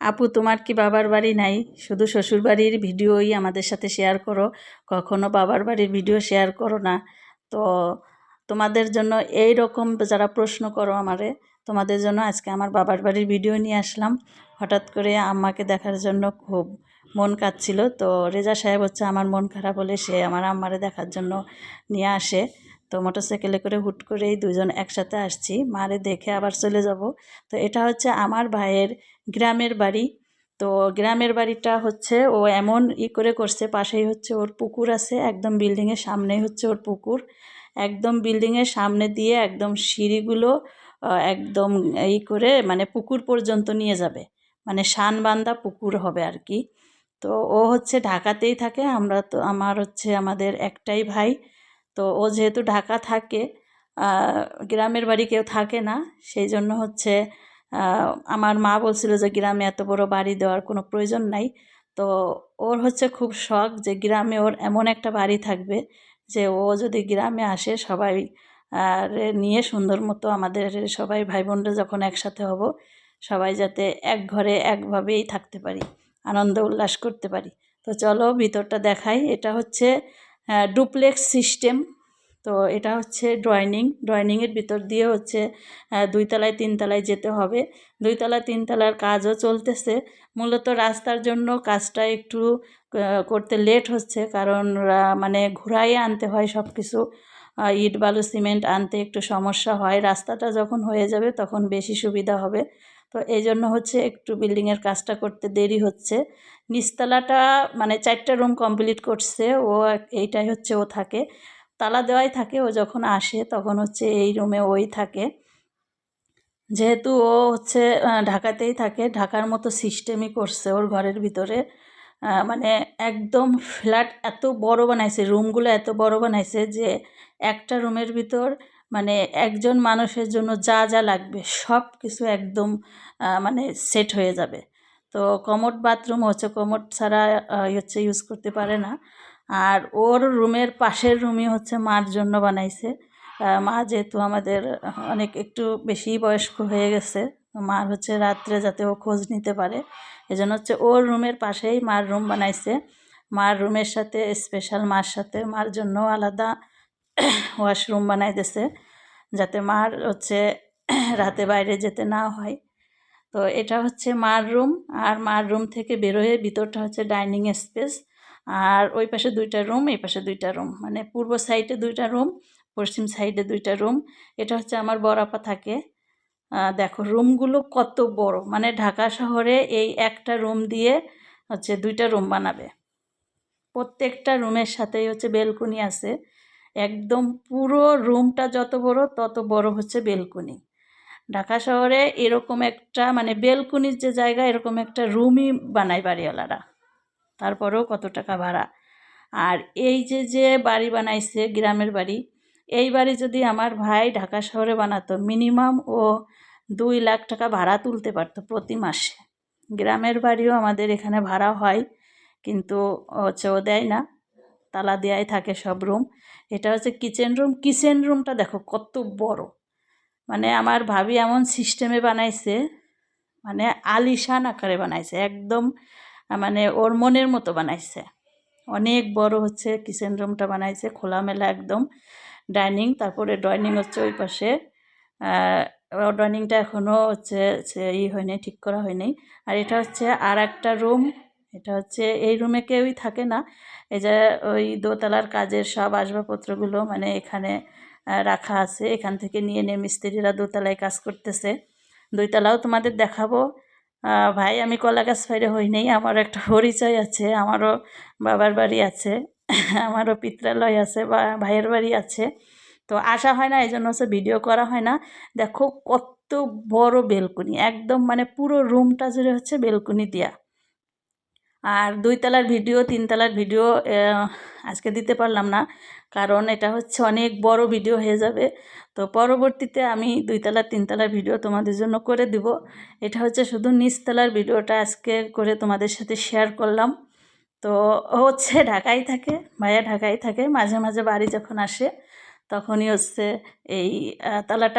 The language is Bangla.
আপু, তোমার কি বাবার বাড়ি নাই? শুধু শ্বশুর বাড়ির ভিডিওই আমাদের সাথে শেয়ার করো। কখনো বাবার বাড়ির ভিডিও শেয়ার করো না। তো তোমাদের জন্য এই রকম যারা প্রশ্ন করো আমারে, তোমাদের জন্য আজকে আমার বাবার বাড়ির ভিডিও নিয়ে আসলাম। হঠাৎ করে আম্মাকে দেখার জন্য খুব মন কাঁদছিল। তো রেজা সাহেব হচ্ছে আমার মন খারাপ হলে সে আমার আম্মারে দেখার জন্য নিয়ে আসে। তো মোটরসাইকেলে করে হুট করেই দুজন একসাথে আসছি। মারে দেখে আবার চলে যাব। তো এটা হচ্ছে আমার ভাইয়ের গ্রামের বাড়ি। তো গ্রামের বাড়িটা হচ্ছে ও এমন ই করে করছে, পাশেই হচ্ছে ওর পুকুর আছে, একদম বিল্ডিংয়ের সামনেই হচ্ছে ওর পুকুর। একদম বিল্ডিংয়ের সামনে দিয়ে একদম সিঁড়িগুলো একদম ই করে মানে পুকুর পর্যন্ত নিয়ে যাবে। মানে শানবান্ধা পুকুর হবে আর কি। তো ও হচ্ছে ঢাকাতেই থাকে। আমরা তো, আমার হচ্ছে আমাদের একটাই ভাই। তো ও যেহেতু ঢাকা থাকে গ্রামের বাড়ি কেউ থাকে না, সেই জন্য হচ্ছে আমার মা বলছিল যে গ্রামে এত বড় বাড়ি দেওয়ার কোনো প্রয়োজন নাই। তো ওর হচ্ছে খুব শখ যে গ্রামে ওর এমন একটা বাড়ি থাকবে যে ও যদি গ্রামে আসে সবাই নিয়ে সুন্দর মতো আমাদের সবাই ভাই বোনরা যখন একসাথে হব, সবাই যাতে এক ঘরে একভাবেই থাকতে পারি, আনন্দ উল্লাস করতে পারি। তো চলো ভিতরটা দেখাই, এটা হচ্ছে ডুপ্লেক্স সিস্টেম। তো এটা হচ্ছে ড্রয়নিং ড্রয়িংয়ের ভিতর দিয়ে হচ্ছে দুই তলায় তিন তলায় যেতে হবে। দুই তিনতলার তিন তলার কাজও চলতেছে। মূলত রাস্তার জন্য কাজটা একটু করতে লেট হচ্ছে, কারণ মানে ঘুরাইয়ে আনতে হয় সব কিছু ইট, বালু, সিমেন্ট আনতে একটু সমস্যা হয়। রাস্তাটা যখন হয়ে যাবে তখন বেশি সুবিধা হবে। তো এই জন্য হচ্ছে একটু বিল্ডিংয়ের কাজটা করতে দেরি হচ্ছে। নিচতলাটা মানে চারটা রুম কমপ্লিট করছে। ও এইটাই হচ্ছে ও থাকে। তালা দেওয়াই থাকে। ও যখন আসে তখন হচ্ছে এই রুমে ওই থাকে। যেহেতু ও হচ্ছে ঢাকাতেই থাকে, ঢাকার মতো সিস্টেমই করছে ওর ঘরের ভিতরে। মানে একদম ফ্ল্যাট এত বড় বানাইছে রুমগুলো এত বড় বানাইছে যে একটা রুমের ভিতর মানে একজন মানুষের জন্য যা যা লাগবে সব কিছু একদম মানে সেট হয়ে যাবে। তো কমোড বাথরুম হচ্ছে, কমোড ছাড়া হচ্ছে ইউজ করতে পারে না। আর ওর রুমের পাশের রুমই হচ্ছে মার জন্য বানাইছে। মা যেহেতু আমাদের অনেক একটু বেশি বয়স্ক হয়ে গেছে মার হচ্ছে রাত্রে যাতে ও খোঁজ নিতে পারে। এজন্য হচ্ছে ওর রুমের পাশেই মার রুম বানাইছে। মার রুমের সাথে স্পেশাল মার সাথে, মার জন্য আলাদা ওয়াশরুম বানাই দিছে যাতে মার হচ্ছে রাতে বাইরে যেতে না হয়। তো এটা হচ্ছে মার রুম আর মার রুম থেকে বেরোয় ভিতরটা হচ্ছে ডাইনিং স্পেস। আর ওই পাশে দুইটা রুম, এই পাশে দুইটা রুম। মানে পূর্ব সাইডে দুইটা রুম, পশ্চিম সাইডে দুইটা রুম। এটা হচ্ছে আমার বড়াপা থাকে। দেখো রুমগুলো কত বড়। মানে ঢাকা শহরে এই একটা রুম দিয়ে হচ্ছে দুইটা রুম বানাবে। প্রত্যেকটা রুমের সাথেই হচ্ছে বেলকুনি আছে। একদম পুরো রুমটা যত বড়, তত বড় হচ্ছে বেলকুনি। ঢাকা শহরে এরকম একটা মানে বেলকুনির যে জায়গা, এরকম একটা রুমই বানায় বাড়িওয়ালারা। তারপরেও কত টাকা ভাড়া। আর এই যে যে বাড়ি বানাইছে, গ্রামের বাড়ি, এই বাড়ি যদি আমার ভাই ঢাকা শহরে বানাতো, মিনিমাম ও দুই লাখ টাকা ভাড়া তুলতে পারতো প্রতি মাসে। গ্রামের বাড়িও আমাদের এখানে ভাড়া হয়, কিন্তু হচ্ছে ও দেয় না। তালা দেয়াই থাকে সব রুম এটা হচ্ছে কিচেন রুম কিচেন রুমটা দেখো কত বড়। মানে আমার ভাবি এমন সিস্টেমে বানাইছে মানে আলিশান আকারে বানাইছে, একদম মানে ওর মনের মতো বানাইছে। অনেক বড় হচ্ছে কিচেন রুমটা বানাইছে, খোলামেলা একদম। ডাইনিং তারপরে ড্রয়িং হচ্ছে ওই পাশে ড্রয়িংটা এখনও হচ্ছে ই হয়নি, ঠিক করা হয়নি। আর এটা হচ্ছে আর একটা রুম এটা হচ্ছে এই রুমে কেউই থাকে না। এই যে ওই দোতলার কাজের সব আসবাবপত্রগুলো মানে এখানে রাখা আছে। এখান থেকে নিয়ে নিয়ে মিস্ত্রিরা দোতলায় কাজ করতেছে। দুইতলাও তোমাদের দেখাবো। ভাই, আমি কলা গাছ ফাইরে হই নেই। আমার একটা পরিচয় আছে। আমারও বাবার বাড়ি আছে। আমারও পিত্রালয় আছে। বা, ভাইয়ের বাড়ি আছে। তো আসা হয় না এই জন্য হচ্ছে ভিডিও করা হয় না। দেখো কত বড় বেলকুনি। একদম মানে পুরো রুমটা জুড়ে হচ্ছে বেলকুনি দেওয়া আর দুই তলার ভিডিও তিন তলার ভিডিও আজকে দিতে পারলাম না। কারণ এটা হচ্ছে অনেক বড় ভিডিও হয়ে যাবে। তো পরবর্তীতে আমি দুই তলার তিন তলার ভিডিও তোমাদের জন্য করে দিব। এটা হচ্ছে শুধু নিচতলার ভিডিওটা আজকে করে তোমাদের সাথে শেয়ার করলাম। তো হচ্ছে ঢাকায় থাকে, ভাইয়া ঢাকায় থাকে। মাঝে মাঝে বাড়ি যখন আসে, তখনই হচ্ছে এই তালাটা